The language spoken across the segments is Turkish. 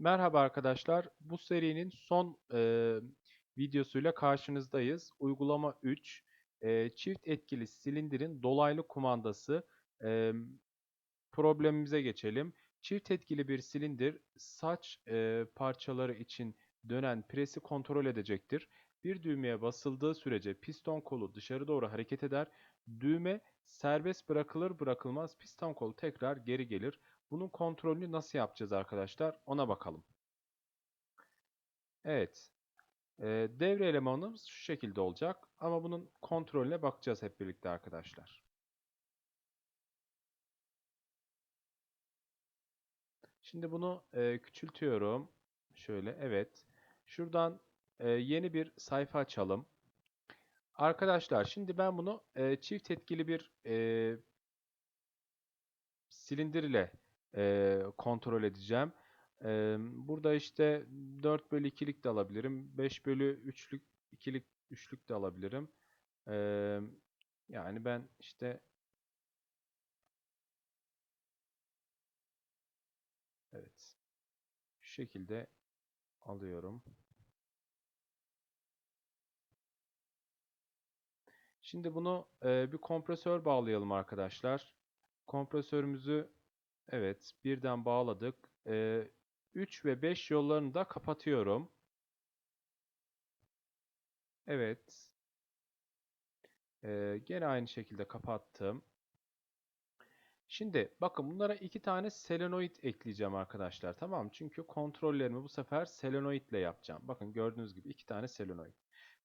Merhaba arkadaşlar. Bu serinin son e, videosuyla karşınızdayız. Uygulama 3. e, çift etkili silindirin dolaylı kumandası. E, problemimize geçelim. Çift etkili bir silindir saç e, parçaları için dönen presi kontrol edecektir. Bir düğmeye basıldığı sürece piston kolu dışarı doğru hareket eder. Düğme serbest bırakılır bırakılmaz piston kolu tekrar geri gelir. Bunun kontrolünü nasıl yapacağız arkadaşlar? Ona bakalım. Evet. Ee, devre elemanımız şu şekilde olacak. Ama bunun kontrolüne bakacağız hep birlikte arkadaşlar. Şimdi bunu e, küçültüyorum. Şöyle evet. Şuradan e, yeni bir sayfa açalım. Arkadaşlar şimdi ben bunu e, çift etkili bir e, silindir ile e, kontrol edeceğim. E, burada işte 4 bölü 2'lik de alabilirim. 5 bölü 3'lük 2'lik 3'lük de alabilirim. E, yani ben işte evet şu şekilde alıyorum. Şimdi bunu e, bir kompresör bağlayalım arkadaşlar. Kompresörümüzü evet birden bağladık. E, 3 ve 5 yollarını da kapatıyorum. Evet. E, gene aynı şekilde kapattım. Şimdi bakın bunlara iki tane selenoid ekleyeceğim arkadaşlar. Tamam mı? Çünkü kontrollerimi bu sefer selenoid ile yapacağım. Bakın gördüğünüz gibi iki tane selenoid.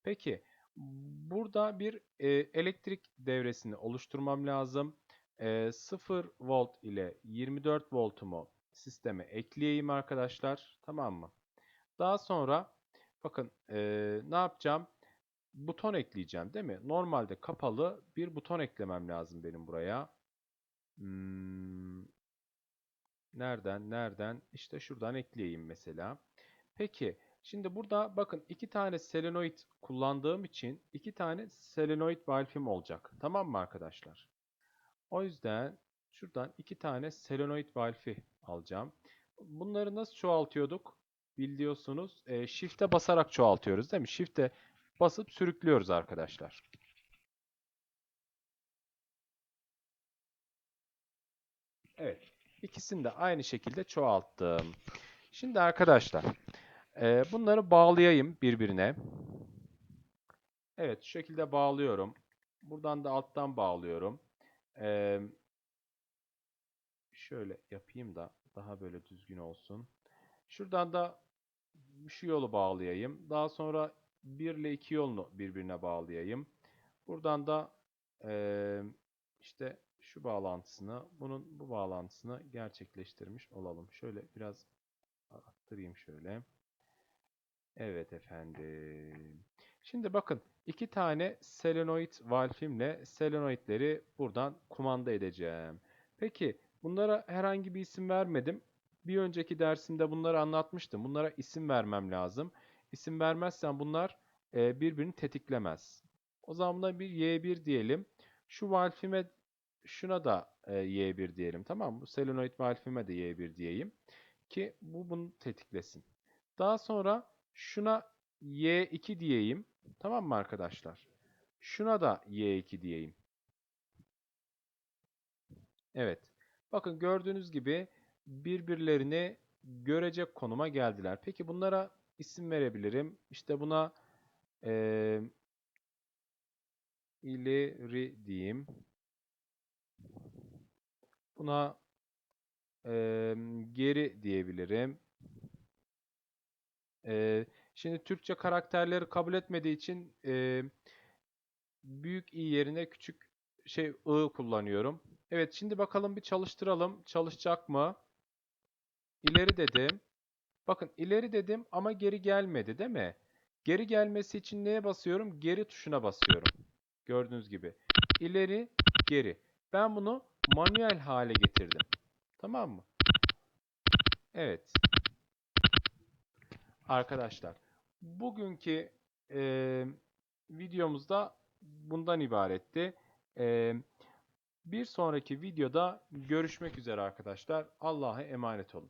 Peki burada bir e, elektrik devresini oluşturmam lazım. E, 0 volt ile 24 voltumu sisteme ekleyeyim arkadaşlar. Tamam mı? Daha sonra bakın e, ne yapacağım? Buton ekleyeceğim değil mi? Normalde kapalı bir buton eklemem lazım benim buraya. Hmm, nereden? Nereden? İşte şuradan ekleyeyim mesela. Peki şimdi burada bakın iki tane selenoid kullandığım için iki tane selenoid valfim olacak. Tamam mı arkadaşlar? O yüzden şuradan iki tane selenoid valfi alacağım. Bunları nasıl çoğaltıyorduk? Biliyorsunuz e, shift'e basarak çoğaltıyoruz değil mi? Shift'e basıp sürüklüyoruz arkadaşlar. Evet. İkisini de aynı şekilde çoğalttım. Şimdi arkadaşlar e, bunları bağlayayım birbirine. Evet şu şekilde bağlıyorum. Buradan da alttan bağlıyorum. E, şöyle yapayım da daha böyle düzgün olsun. Şuradan da şu yolu bağlayayım. Daha sonra 1 ile 2 yolunu birbirine bağlayayım. Buradan da e, işte şu bağlantısını, bunun bu bağlantısını gerçekleştirmiş olalım. Şöyle biraz arttırayım şöyle. Evet efendim. Şimdi bakın iki tane selenoid valfimle selenoidleri buradan kumanda edeceğim. Peki bunlara herhangi bir isim vermedim. Bir önceki dersimde bunları anlatmıştım. Bunlara isim vermem lazım. İsim vermezsen bunlar e, birbirini tetiklemez. O zaman buna bir Y1 diyelim. Şu valfime şuna da e, Y1 diyelim. Tamam? Bu selenoid valfime de Y1 diyeyim. Ki bu bunu tetiklesin. Daha sonra şuna Y2 diyeyim. Tamam mı arkadaşlar? Şuna da Y2 diyeyim. Evet. Bakın gördüğünüz gibi birbirlerini görecek konuma geldiler. Peki bunlara isim verebilirim. İşte buna e, ileri diyeyim. Buna e, geri diyebilirim. E, şimdi Türkçe karakterleri kabul etmediği için e, büyük i yerine küçük şey ı kullanıyorum. Evet şimdi bakalım bir çalıştıralım. Çalışacak mı? İleri dedim. Bakın ileri dedim ama geri gelmedi değil mi? Geri gelmesi için neye basıyorum? Geri tuşuna basıyorum. Gördüğünüz gibi. İleri, geri. Ben bunu manuel hale getirdim. Tamam mı? Evet. Arkadaşlar, bugünkü e, videomuzda bundan ibaretti. E, bir sonraki videoda görüşmek üzere arkadaşlar. Allah'a emanet olun.